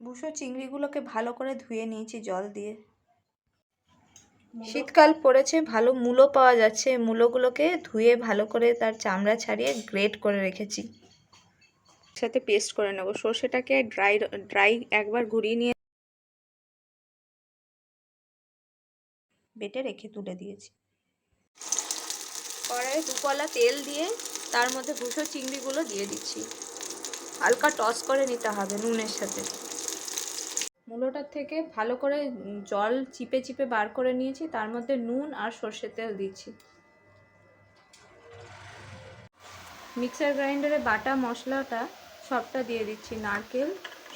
বুসো চিংড়িগুলোকে ভালো করে ধুয়ে নিয়েছি জল দিয়ে। শীতকাল পড়েছে ভালো মূলো পাওয়া যাচ্ছে। মূলোগুলোকে ধুয়ে ভালো করে তার চামড়া ছাড়িয়ে গ্রেট করে রেখেছি। সাথে পেস্ট করে নেব। সর্ষেটাকে ড্রাই ড্রাই একবার ঘুরিয়ে নিয়ে বেটে রেখে তুলে দিয়েছি। কড়াইয়ে দুপলা তেল দিয়ে তার মধ্যে ভুষো চিংড়িগুলো দিয়ে দিচ্ছি। হালকা টস করে নিতে হবে নুনের সাথে। মূলোটার থেকে ভালো করে জল চিপে চিপে বার করে নিয়েছি, তার মধ্যে নুন আর সর্ষের তেল দিচ্ছি। মিক্সার গ্রাইন্ডারে বাটা মশলাটা সবটা দিয়ে দিচ্ছি, নারকেল,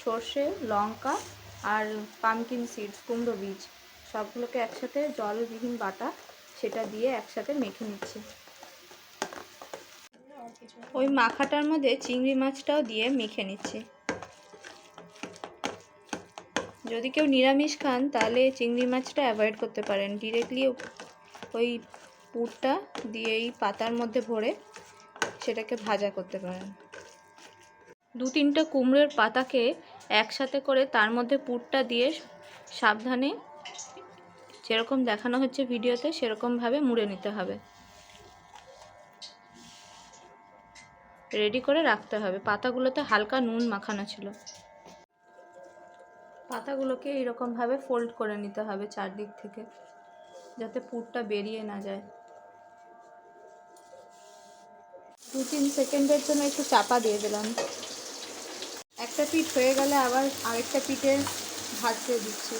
সর্ষে, লঙ্কা আর পামকিন সিডস, কুমড়ো বীজ। সবগুলোকে একসাথে জলবিহীন বাটা সেটা দিয়ে একসাথে মেখে নিচ্ছি। ওই মাখাটার মধ্যে চিংড়ি মাছটাও দিয়ে মেখে নিচ্ছি। যদি কেউ নিরামিষ খান, তাহলে চিংড়ি মাছটা অ্যাভয়েড করতে পারেন। ডিরেক্টলি ওই পুরটা দিয়ে এই পাতার মধ্যে ভরে সেটাকে ভাজা করতে পারেন। দু তিনটা কুমড়োর পাতাকে একসাথে করে তার মধ্যে পুরটা দিয়ে সাবধানে যেরকম দেখানো হচ্ছে ভিডিওতে, সেরকমভাবে মুড়ে নিতে হবে। রেডি করে রাখতে হবে। পাতাগুলোতে হালকা নুন মাখানো ছিল। পাতাগুলোকে এইরকমভাবে ফোল্ড করে নিতে হবে চারদিক থেকে, যাতে পুরটা বেরিয়ে না যায়। দু তিন সেকেন্ডের জন্য একটু চাপা দিয়ে দিলাম। একটা পিঠ হয়ে গেলে আবার আরেকটা পিঠে ভাজতে দিচ্ছি।